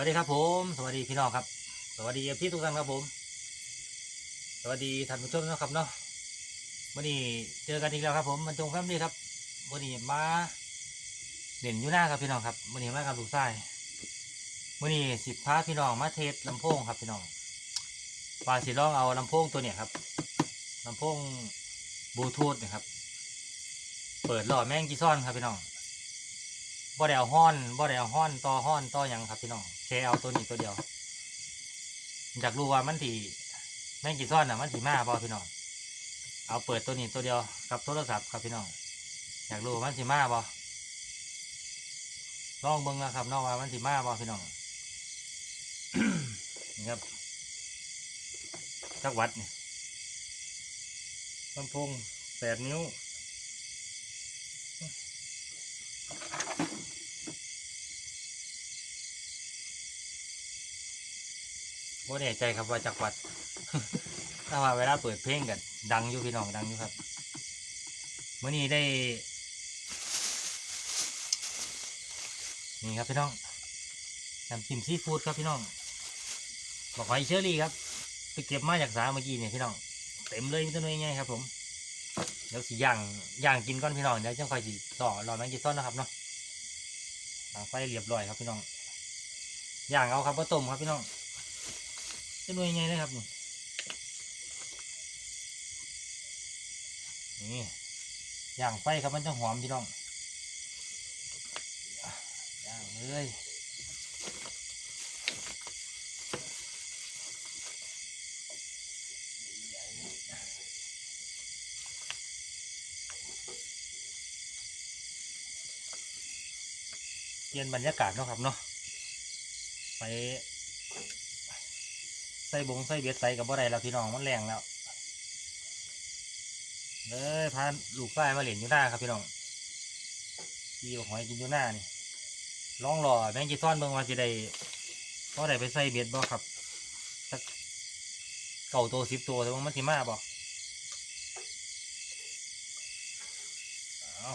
วัสดีครับผม สวัสดีพี่น้องครับ สวัสดีเอฟซีทุกท่านครับผม สวัสดีท่านผู้ชมนะครับเนาะวันนี้เจอกันอีกแล้วครับผมมันจงแฟมลี่ครับวันนี้มาเด่นอยู่หน้าครับพี่น้องครับวันนี้มากับลูกชายวันนี้สิบพาพี่น้องมาเทสลำโพงครับพี่น้องปาสิลองเอาลำโพงตัวเนี้ยครับลำโพงบลูทูธนะครับ เปิดหล่อแม่งกีซ่อนครับพี่น้อง บ่ได้เอาฮ้อนบ่ได้เอาฮ้อนต่อฮ้อนต่อหยังครับพี่น้องแค่เอาตัวนี้ตัวเดียวอยากรู้ว่ามันถี่แม่งกี่ซ่อนอะมันถี่มาบ่พี่น้องเอาเปิดตัวนี้ตัวเดียวกับโทรศัพท์ครับพี่น้องอยากรู้ว่ามันถี่มาบ่ลองเบิ่งนะครับนอกว่ามันถี่มาบ่พี่น้องนี่ครับจักวัดนี่ลำโพงแปดนิ้ว ว่แน่ใจครับว่าจักวัด ถ้าว่าเวลาเปิดเพลงกันดังอยู่พี่น้องดังอยู่ครับเมื่อนี้ได้ นี่ครับพี่น้องน้ำจิ้มซีฟู้ดครับพี่น้องบอกหอยเชอรี่ครับไปเก็บมาจากสาเมื่อกี้เนี่ยพี่น้องเต็มเลยมีตัวน้อยใหญ่ครับ ผมเดี๋ยวสิย่างย่างกินก่อนพี่น้องเดี๋ยวจะค่อยสิต่อรอแมงกีต้นนะครับเนาะตั้งไฟเรียบร้อยครับพี่น้องย่างเอาครับว่าต้มครับพี่น้อง จะหน่วยไงนะครับนี่นี่ย่างไฟครับมันจะหอมพี่น้องย่างเลยเปลี่ยนบรรยากาศเนาะครับเนาะไป ส่บงใส่เบ็ดใส่กับบ่ได้แล้วพี่น้องมันแรงแล้วเลยพาลูกไส้มาเหรียญอยู่หน้าครับพี่น้องดีหอยกินอยู่หน้านี่ลองรอแมงจีซ่อนเบิ่งว่าจะได้พอได้ไปใส่เบ็ดบ่ครับสักเก่าตัวสิบตัวแต่ว่ามันสิมาบ่เอา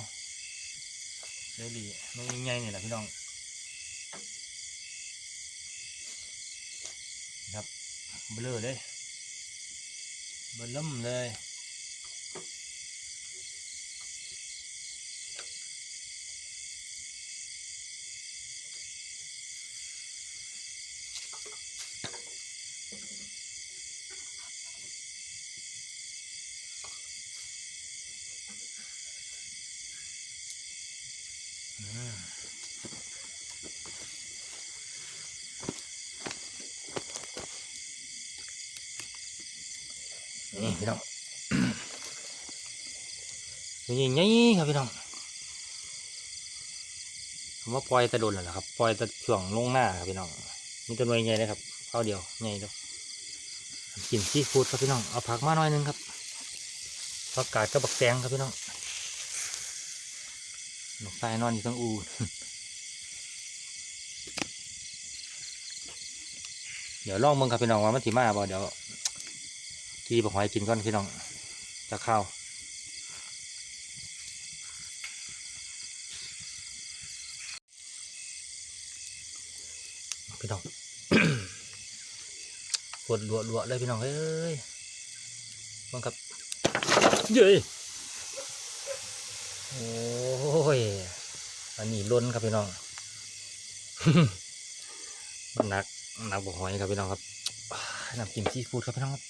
เดี๋ยวดีมันยังไงนี่แหละพี่น้อง เบลอเลยเบลล่มเลย พี่น้องตัวใหญ่ๆครับพี่น้องผมว่าปล่อยตะโดนแล้วนะครับปล่อยตะช่วงลงหน้าครับพี่น้องมีตัวหน่วยใหญ่เลยครับเข้าเดียวใหญ่เดียกินซีฟู้ดครับพี่น้องเอาผักมาหน่อยหนึงครับผักกาดกับบักแตงครับพี่น้องนกตายนอนอยู่ทั้งอูเดี๋ยวลองมึงครับพี่น้องว่ามันถีมาบ่เดี๋ยว กีบอกหอยกินก่อนพี่น้องจะข้าวพี่น้องปวดรัวรัวๆเลยพี่น้องเอ้ยมังครับเย้ยโอ้ย อันนี้ล้นครับพี่น้อง มันหนักหนักบกหอยครับพี่น้องครับน้ำจิ้มซีฟู้ดครับพี่น้องครับ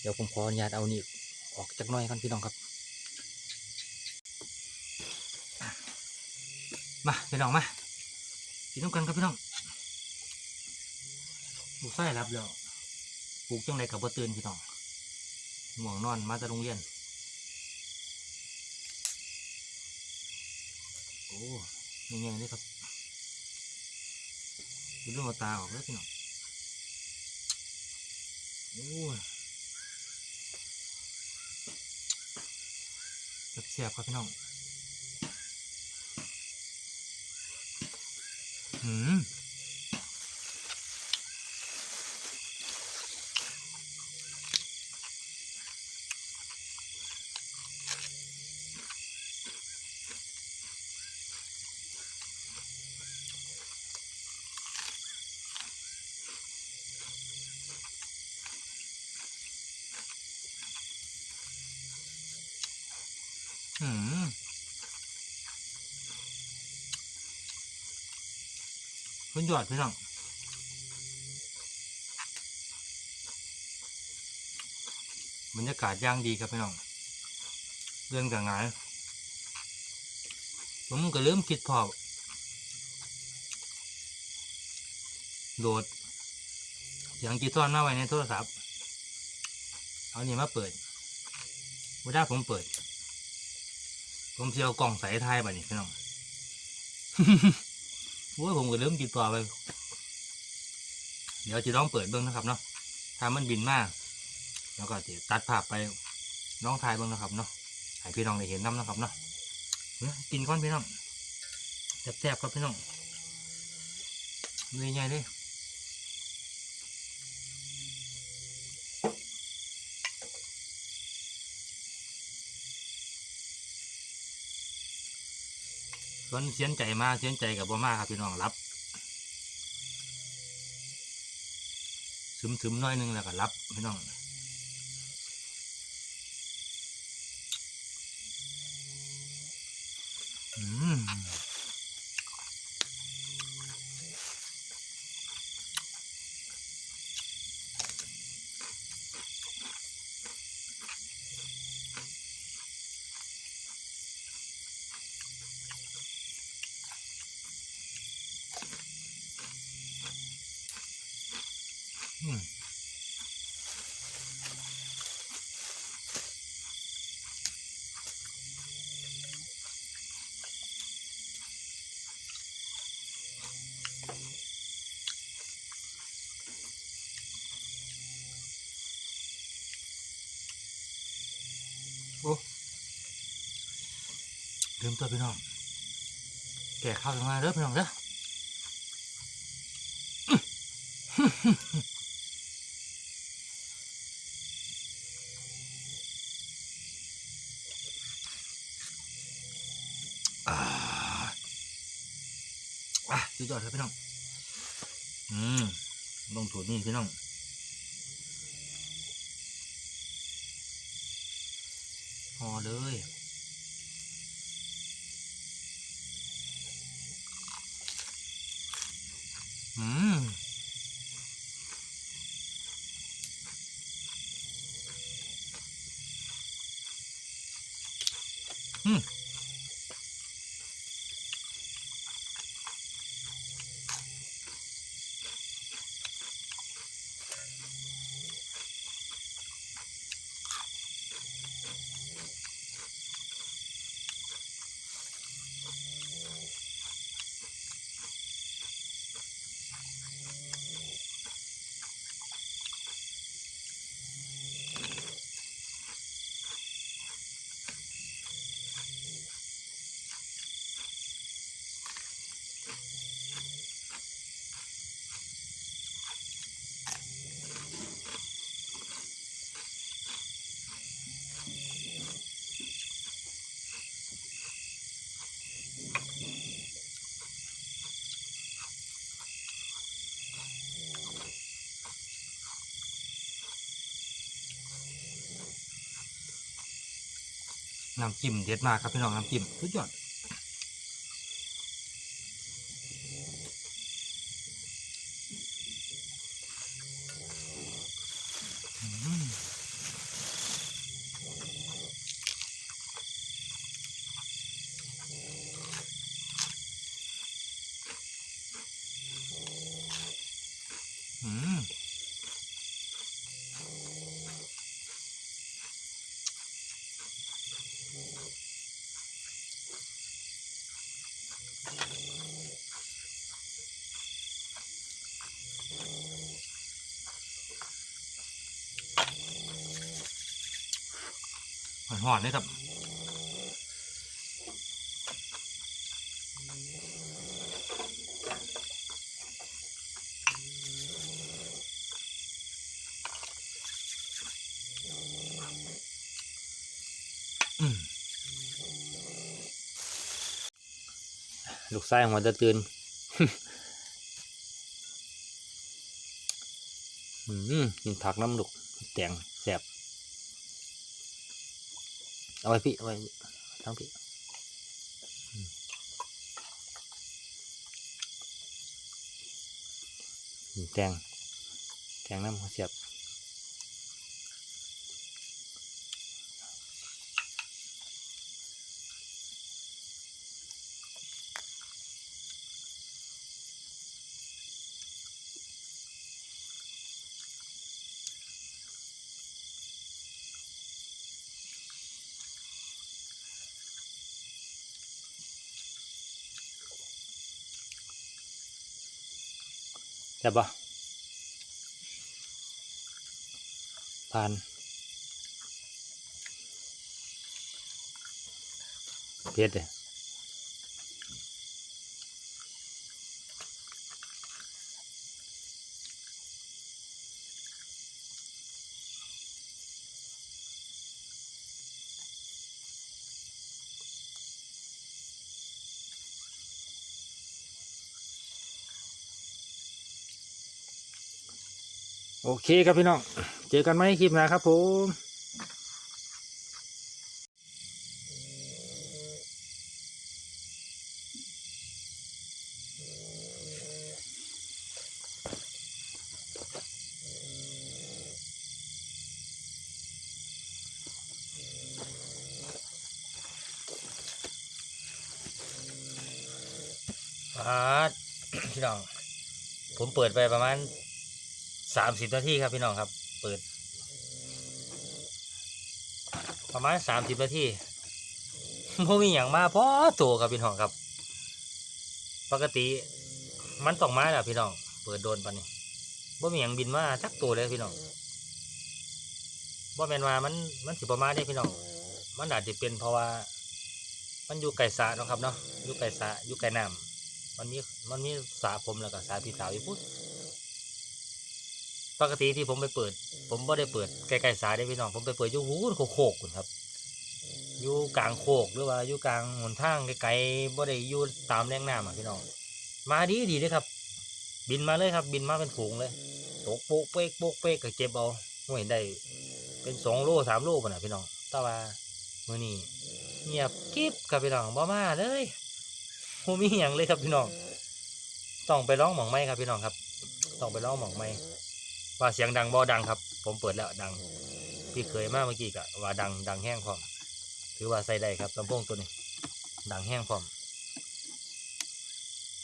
เดี๋ยวผมขออนุญาตเอานี่ออกจากน้อยก่อนพี่น้องครับ มาพี่น้องมากินน้ำกันครับพี่น้องลูกไส้รับแล้วปลูกจังไรกับบ่ตื่นพี่น้องห่วงนอนมาจากโรงเรียน โอ้ยังไงเลยครับดูเรื่องตาออกแล้วพี่น้องโอ้ เสียบครับพี่น้อง อืม มันหยอดพี่น้องบรรยากาศย่างดีครับพี่น้องเดินกับงานผมก็เริ่มคิดพอโหลดอย่างกีตาร์มาไว้ในโทรศัพท์ เอานี่มาเปิดเวลาผมเปิด ผมจะเอากล่องใส่ท้ายไปนี่พี่น้องโอ้ยผมก็เริ่มกินต่อไป เดี๋ยวจะลองเปิดเบิ้งนะครับเนาะถ้ามันบินมาก แล้วก็จะตัดภาพไปน้องทายเบิ้งนะครับเนาะให้พี่น้องได้เห็นน้ำนะครับเนาะเนี่ยกินก้อนพี่น้องแซ่บๆครับพี่น้องเลยใหญ่เลย ส่วนเสียนใจมากเสียนใจกับบ่มากครับพี่น้องรับซึมๆน้อยนึงแล้วก็รับพี่น้อง ลืมตัวพี่น้อง แก่ข้าวทำงาเด้อพี่น้องเด้ออ่าอะสุดยอดครับพี่น้อง อืมลงถูดนี่พี่น้อง พอเลย น้ำจิ้มเด็ดมากครับพี่น้องน้ำจิ้มสุดยอด อนหอนๆเลยครับลูกไส้หัวจะตื่นอืมกินผักน้ำลูกแตงแสบาไว้พี่เอาไว้ทั้งพี่แตงแตงน้ำเสียบ จับปะผ่านเพียดเลย โอเคครับพี่น้อง เจอกันไหมคลิปหนะครับผมพี่น้อง ผมเปิดไปประมาณ สามสิบนาทีครับพี่น้องครับ เปิด ประมาณสามสิบนาทีพมีอย่างมาพอตัวครับพี่น้องครับ ปกติ มันต้องมาแล้วพี่น้อง เปิดโดนปันนี่บ่มีอย่างบินมาจักตัวเลยพี่น้องบ่แมนว่ามันมันสิประมาณนี้พี่น้อง มันอาจจะเป็นเพราะว่า มันอยู่ไก่สะเนาะครับเนาะอยู่ไก่สะอยู่ไก่น้ำมันมีมันมีสระผมแล้วก็สระพี่สาวอยู่พุทธ ปกติที่ผมไปเปิด ผมบ่ได้เปิดไกลๆสายได้พี่น้องผมไปเปิดอยู่หูโคกๆคุณครับอยู่กลางโคกหรือว่าอยู่กลางหนทางไกลๆบ่ได้อยู่ตามแรงน้ำอะพี่น้องมาดีดีเลยครับ บินมาเลยครับ บินมาเป็นฝูงเลยตกโป๊กเป๊กโป๊กเป๊กก็เก็บเอาหน่วยได้ เป็นสองโลสามโลป่ะนะพี่น้องแต่ว่ามื้อนี้เงียบกิ๊บครับพี่น้องบ่มาเลยบ่มีหยังเลยครับพี่น้อง ต้องไปร้องหมองไม้ครับพี่น้องครับ ต้องไปร้องหมองไม้ ว่าเสียงดังบ่ดังครับ ผมเปิดแล้วดังพี่เคยมาเมื่อกี้กะว่าดังดังแห้งพร้อม ถือว่าใส่ได้ครับลำโพงตัวนี้ดังแห้งพร้อม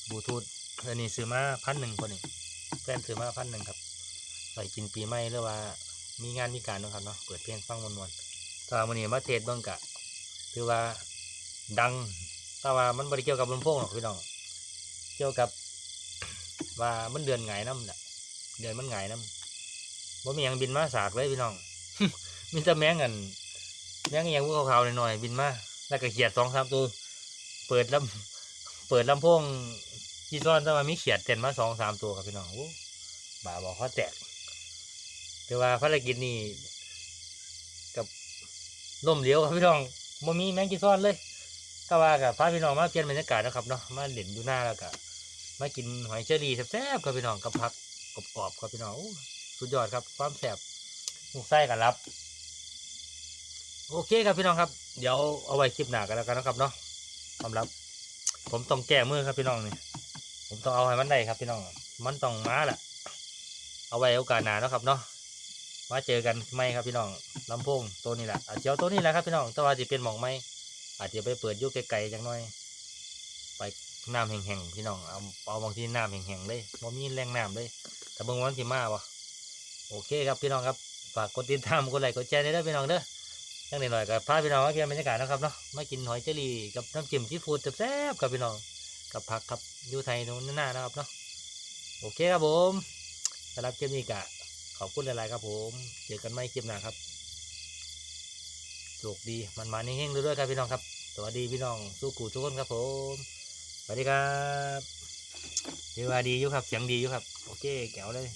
บลูทูธอันนี้ซื้อมาพันหนึ่งคนนี้แฟนซื้อมาพันหนึ่งครับไปกินปีใหม่หรือว่ามีงานมีการเนาะครับเนาะเปิดเพลงฟังมวนๆถ้ามันนี้มาเทศเบิ่งกะถือว่าดังแต่ว่ามันบริเกี่ยวกับลำโพงหรอกพี่น้องเกี่ยวกับว่ามันเดือนไงน้ำน่ะเดือนมันไงน้ำ ว่ามีหยังบินมาสากเลยพี่น้อง มีแต่แมงกันแมงอหยังพวกขาวๆหน่อยๆบินมาแล้วก็เขียดสองสามตัวเปิดลำเปิดลำโพงจีซ่อนแต่ว่ามีเขียดเต็นมาสองสามตัวครับพี่น้องบ่าบอกเขาแตกแต่ว่าภารกิจนี้กับล่มเหลียวครับพี่น้องบ่มีแมงจีซ่อนเลยก็ว่ากับพาพี่น้องมาเปลี่ยนบรรยากาศนะครับเนาะมาเล่นอยู่หน้าแล้วก็มากินหอยเชอรี่แซ่บๆครับพี่น้องกับผักกรอบๆครับพี่น้องอ สุดยอดครับ ความแซ่บลูกไส้กันรับ โอเคครับพี่น้องครับ เดี๋ยวเอาไว้คลิปหน้ากันแล้วกันนะครับเนาะสำหรับ ผมต้องแก้มือครับพี่น้องนี่ผมต้องเอาให้มันได้ครับพี่น้อง มันต้องมาแหละเอาไว้โอกาสหน้านะครับเนาะมาเจอกันไหมครับพี่น้องลำโพงตัวนี้แหละอาจจะเอาตัวนี้แหละครับพี่น้องแต่ว่าจะเป็นหมองไหมอาจจะไปเปิดยุกไกลๆจังหน่อย ไปน้ำแห้งๆพี่น้องเอาเอาบางทีน้ำแห้งๆเลยบ่มีแรงน้ำเลยแต่บางวันที่มาวะ โอเคครับพี่น้องครับฝากกดติดตามกดไลค์กดแชร์ได้ด้วยพี่น้องเด้อยังหน่อยๆกับพาพี่น้องมาเพียงบรรยากาศนะครับเนาะมากินหอยเจลีกับน้ำจิ้มซีฟู้ดแซ่บๆกับพี่น้องกับผักครับอยู่ไทยนู้นหน้านะครับเนาะโอเคครับผมสำหรับคลิปนี้กะขอบคุณหลายๆครับผมเจอกันใหม่คลิปหน้าครับโชคดีมันมาเฮงๆด้วยครับพี่น้องครับสวัสดีพี่น้องสู้กูทุกคนครับผมสวัสดีครับดีว่าดีอยู่ครับเสียงดีอยู่ครับ โอเคแก้วเลย